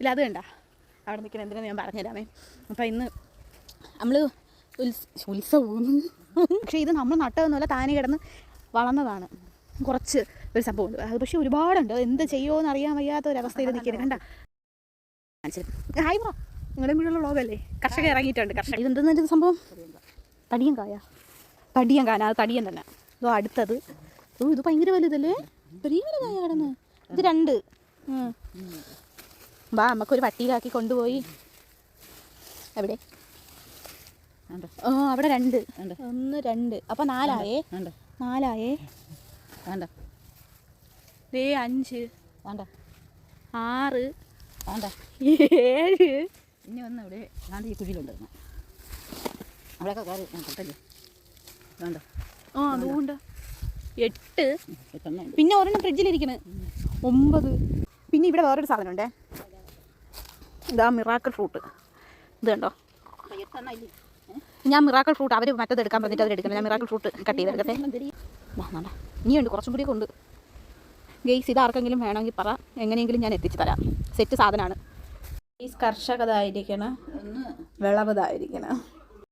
ഇല്ല അത് കണ്ട അവിടെ നിൽക്കുന്ന എന്തിനാന്ന് ഞാൻ പറഞ്ഞുതരാമേ. അപ്പം ഇന്ന് നമ്മൾ ഉത്സ ഉത്സവം. പക്ഷേ ഇത് നമ്മൾ നട്ടതെന്നല്ല താനെ കിടന്ന് വളർന്നതാണ്. കുറച്ച് ഒരു സംഭവമുണ്ട് അത് പക്ഷേ ഒരുപാടുണ്ട്. എന്ത് ചെയ്യുമോ അറിയാൻ വയ്യാത്ത ഒരവസ്ഥയിൽ നിൽക്കരുത് നിൽക്കുന്നത് കണ്ട? Hi bro. നിങ്ങളുടെ വീടുള്ള വ്ളോഗല്ലേ? കർഷകർ ഇറങ്ങിയിട്ടുണ്ട് കർഷകർ. ഇതെന്തെന്ന് ഇത് സംഭവം? തടിയൻ കായ. തടിയൻ കാന അത് തടിയൻ തന്നെ. ഇതോ അടുത്തത്. ഓ ഇത് ഭയങ്കര വലുതല്ലേ? വലിയ വലുതായ കിടന്ന്. ഇത് രണ്ട്. വാ നമുക്കൊരു വട്ടിയിലാക്കി കൊണ്ടുപോയി. എവിടെ? ഓ അവിടെ രണ്ട്. ഒന്ന് രണ്ട്. അപ്പൊ നാലായേ? നാലായേ? വേണ്ട ദേ അഞ്ച്. വേണ്ട ആറ്. വേണ്ട ഏഴ്. ഇനി വന്ന് ഇവിടെ വേണ്ട ഈ അവിടെയൊക്കെ കയറി വേണ്ട ആ അതുകൊണ്ട് എട്ട്. പിന്നെ ഒരെണ്ണം ഫ്രിഡ്ജിലിരിക്കണ് ഒമ്പത്. പിന്നെ ഇവിടെ വേറൊരു സാധനം ഉണ്ടേ ഇതാ മിറാക്കിൾ ഫ്രൂട്ട് ഇത് കണ്ടോ? ഞാൻ മിറാക്കിൾ ഫ്രൂട്ട് അവർ മറ്റത് എടുക്കാൻ പറഞ്ഞിട്ട് അവർ എടുക്കണം ഞാൻ മിറാക്കിൾ ഫ്രൂട്ട് കട്ട് ചെയ്തെടുക്കട്ടെ വേണ്ട ഇനിയുണ്ട് കുറച്ചും കൂടി കൊണ്ട് ഗെയ്സ് ഇത് ആർക്കെങ്കിലും വേണമെങ്കിൽ പറ. എങ്ങനെയെങ്കിലും ഞാൻ എത്തിച്ചു തരാം. സെറ്റ് സാധനമാണ്. ഗെയ്സ് കർഷകതായിരിക്കണം വിളവതായിരിക്കണം.